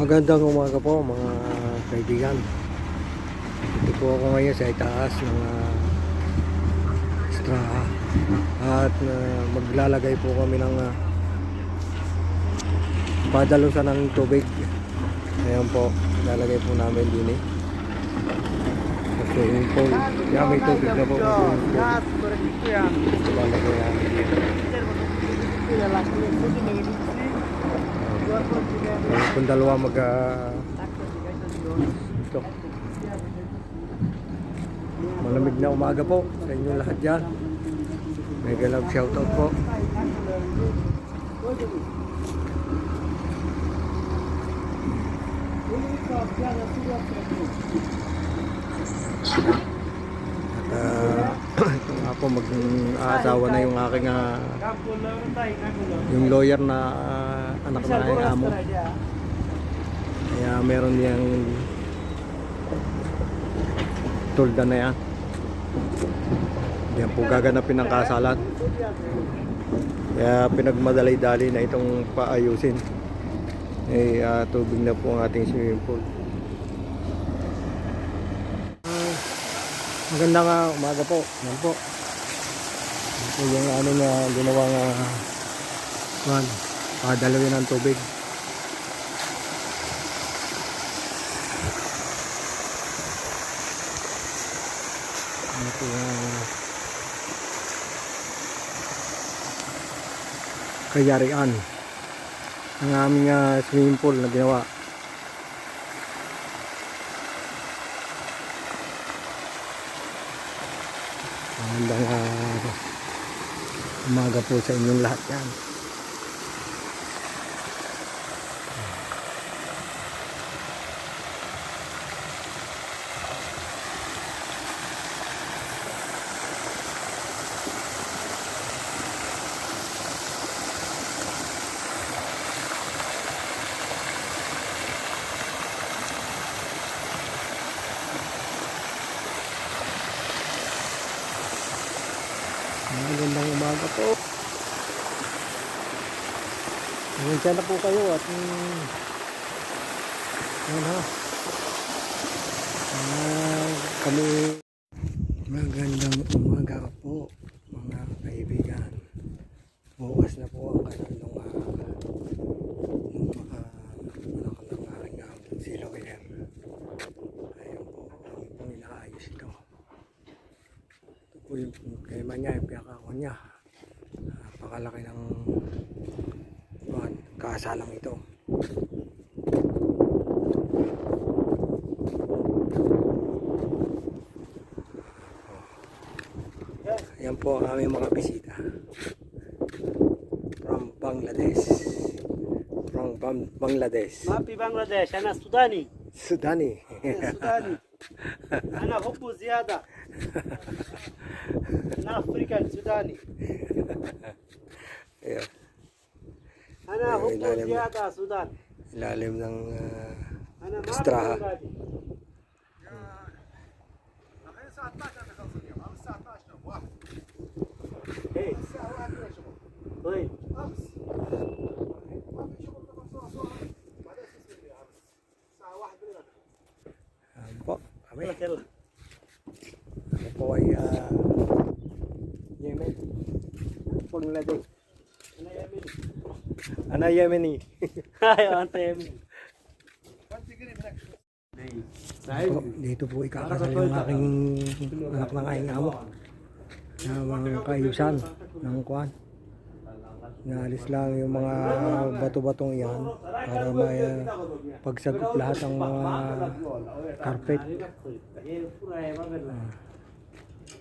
Magandang umaga po mga kaibigan. Ito po ako ngayon sa itaas ng uh, straha. At uh, maglalagay po kami ng uh, padalusan ng tubig. Ayan po, ilalagay po namin din eh. Kasi yung po, yan may tubig na po. Ilalagay namin dito. Kung dalawa mag uh, ito. Malamig na umaga po sa inyo lahat dyan. Mega love shoutout po. At uh, ito nga po mag-aasawa na yung aking ah, yung lawyer na ah, anak na aking amo. Kaya meron niyang tulda na yan. Yan po gaganapin ng kasalan. Kaya pinagmadalay-dali na itong paayusin. Eh, ah, tubig na po ang ating swimming pool. Ah, magandang ah, umaga po. Yan po. Yan po yung ano na ginawang uh, man, padalawin ng tubig. Ano po yung kayarian ng aming ah, swimming pool na ginawa. Magandang ah, umaga po sa inyong lahat yan. Magandang umaga po. Nandiyan na po kayo at yan ha. Ah, kami magandang umaga po mga kaibigan. Bukas na po ang kanilang uh, yung mga anak ng aking aming si Loyer. Ayun po, kami po inaayos ito. Ito po yung kema niya, yung pinakako niya. Napakalaki ng salang ito. Yan po ang aming mga bisita. From Bangladesh. From Bam Bangladesh. Mapi Bangladesh. Ana Sudani. Sudani. Sudani. Ana hubbu ziyada. Na Afrika Sudani. انا إيه، حب لا، لا، زياده سودان Ilalim ng ah, انا ما في استراحة. بنغلاديش إيه. طيب Ayan po. Kami. يلا يلا Ako po ay ah, Yemen. Bangladesh. انا يمني Ana Yemeni. Ay, oh, Ante Yemeni. Dito, dito po ikakasal yung aking anak ng aking amo na mga kaayusan ng kuan naalis lang yung mga bato-batong iyan para may pagsagot lahat ang mga carpet ah.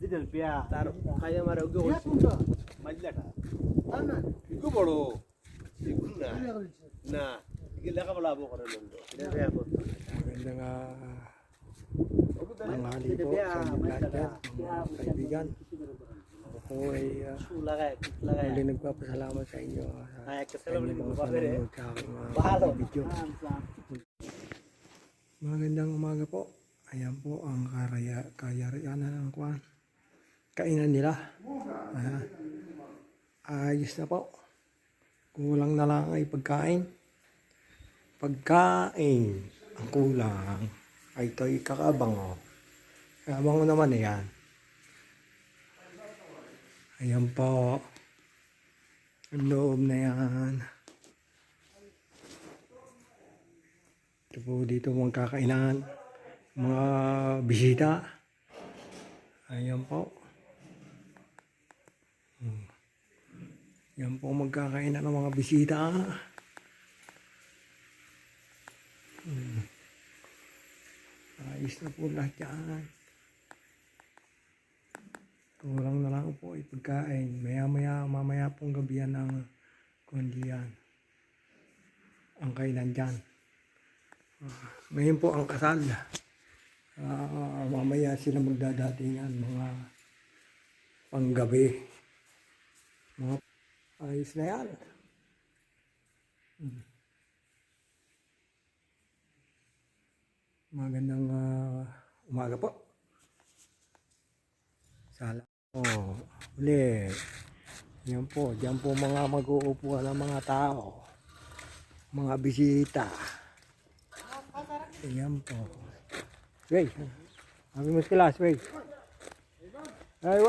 দিতেন পিয়া তার খাইয়া মারে ওকে কইছে মাইলাটা ইগু বড় ইগু না না ইগে লেখাপড়া আবো করে Nanda Magandang Magandang uh, tanghali po sa inyo lahat dyan, mga kaibigan. Ako po ay uh, লাগায় লাগায় muli nagpapasalamat sa inyo uh, sa হ্যাঁ একটা sa সেলুন inyong mga বাপেরে panonood sa aking mga ভালো video. Magandang umaga po. Ayan po ang karaya, kayarianan ng kwan. Kainan nila. Ayan. Ayos na po. Kulang na lang ay pagkain. Pagkain. Ang kulang. Ay ito'y kakabango. Kakabango naman yan. Ayan po. Ang loob na yan. Ito po dito mga kakainan, mga bisita. Ayan po. Hmm. Yan po magkakainan ng mga bisita. Hmm. Ayos na po lahat yan. Kulang na lang po ay pagkain. Maya maya, mamaya pong gabi yan ng kundi yan. Ang kainan dyan. Ngayon po ang kasal. Ah, mamaya sila magdadatingan mga panggabi. Mga ayos na yan. Hmm. Magandang ah, umaga po. Sala. Oh, uli. Yan po, diyan po mga mag-uupuan ng mga tao. Mga bisita. Ayan po. Wey, kami mo kilas, wey. Ay,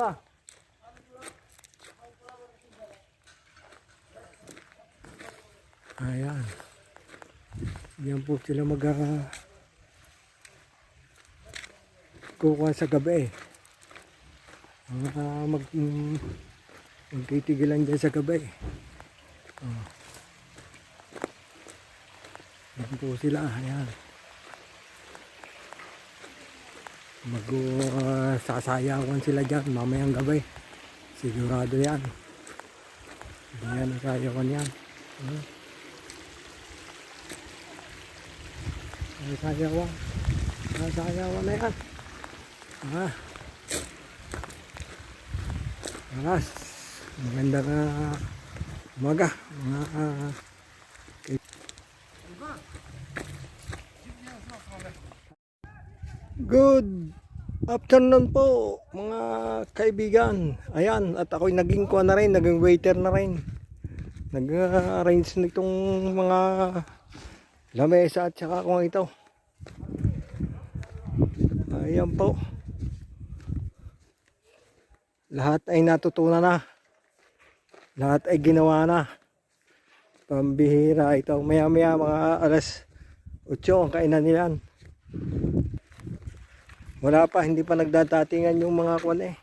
Ayan. Yan po sila mag uh, kukuha sa gabi. Mga mag mm, magtitigilan dyan sa gabi. Oh. Yan po sila. Ayan. mag uh, sasayawan sila dyan mamayang gabi sigurado yan hindi yan sasayawan yan uh, sasayawan sasayawan na yan ah Aras, magandang uh, umaga mga uh, Good afternoon po mga kaibigan. Ayan, at ako'y naging kuha na rin, naging waiter na rin. Nag-arrange nitong mga lamesa at saka kung ito. Ayan po. Lahat ay natutunan na. Lahat ay ginawa na. Pambihira ito. Maya maya mga alas 8 ang kainan nilan. Wala pa, hindi pa nagdadatingan yung mga kwan eh.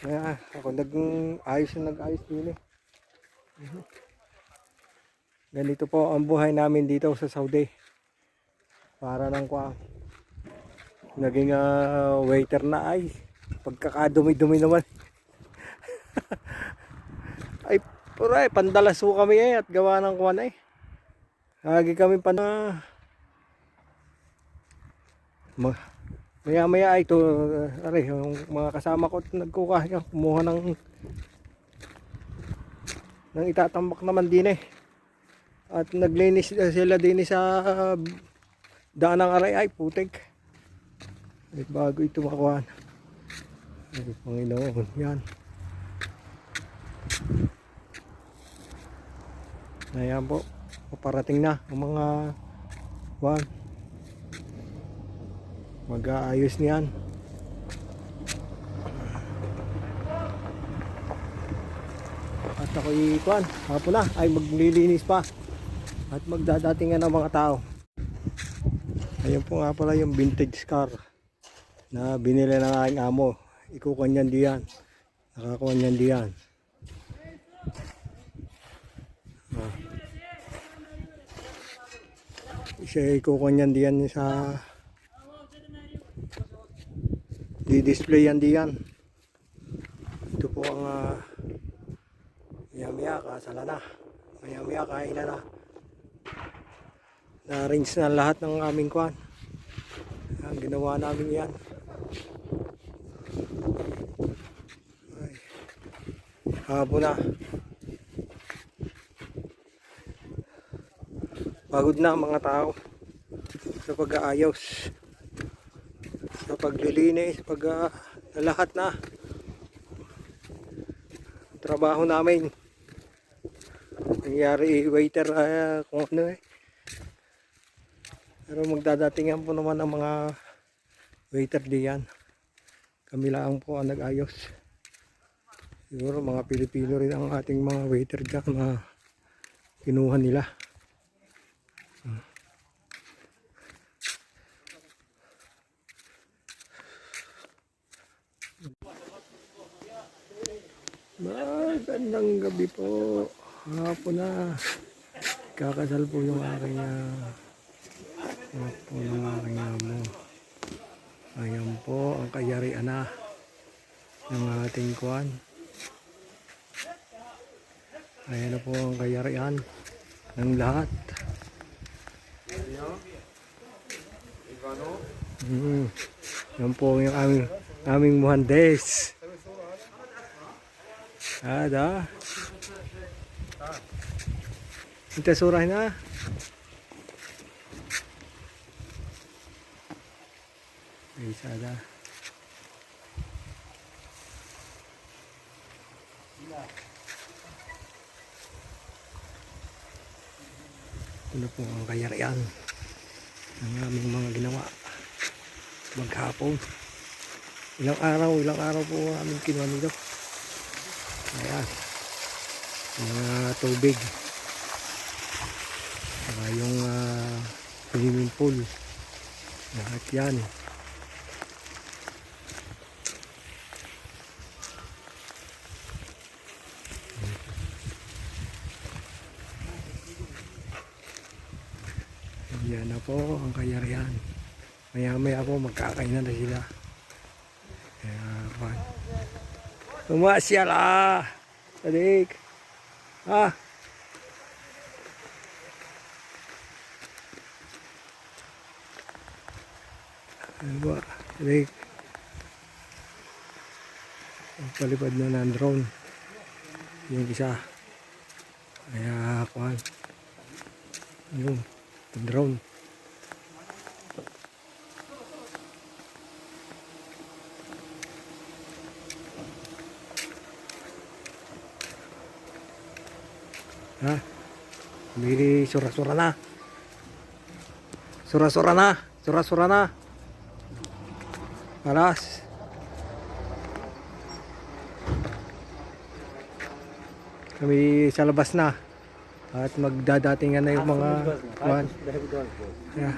Kaya ako nag ayos na nag-ayos din eh. Ganito po ang buhay namin dito sa Saudi. Para ng kwa. Naging ah, waiter na ay. Pagkakadumi-dumi naman. ay, puro eh, pandalas po kami eh at gawa ng kwan eh. Lagi kami pan... ah, mag, maya maya ay uh, aray, yung mga kasama ko nagkuha, yan, kumuha ng ng itatambak naman din eh. At naglinis uh, sila din sa daan ng aray ay putik. Ay, bago ito makuha. Ay, Panginoon, yan. Ayan po, paparating na ang mga one mag-aayos niyan at ako ikuan hapon na ay maglilinis pa at magdadatingan ng mga tao ayun po nga pala yung vintage car na binili ng aking amo ikukuha niyan diyan nakakuha niyan diyan ah. siya ikukuha diyan sa di-display yan diyan. Ito po ang uh, maya-maya kasala na. Maya-maya kain na na. Na-arrange na lahat ng aming kwan. Yan, ginawa namin yan. Ay. Habo na. Pagod na ang mga tao sa pag-aayos. Sa paglilinis, pag ah, lahat na. Trabaho namin. Nangyari waiter ah, kung ano eh. Pero magdadatingan po naman ang mga waiter diyan. Kami lang po ang nag-ayos. Siguro mga Pilipino rin ang ating mga waiter dyan. Mga kinuha nila. Magandang gabi po. Hapon na. Kakasal po yung aking uh, po ng aking amo. Ayan po ang kayarian na ng ating kuan. Ayan na po ang kayarian ng lahat. Mm. Yan po yung aming, aming muhandes. Ada. Kita surah na. Bisa ada. Na po ang kayarian ng aming mga ginawa maghapon. Ilang araw, ilang araw po aming kinuha nito. Ayan. Mga tubig. Saka yung ah, swimming pool. Lahat yan. Yan na po ang kayarihan. Maya maya po magkakainan na sila. Kaya, pan. Tumasya la. Sadik. Ah. Ano ba? Sadik. Palipad na ng drone. Yung isa. Kaya, kuhan. Yung drone. Ha? May sura-sura na. Sura-sura na. Sura-sura na. Alas. Kami sa labas na. At magdadatingan na yung mga kuhan. Yeah.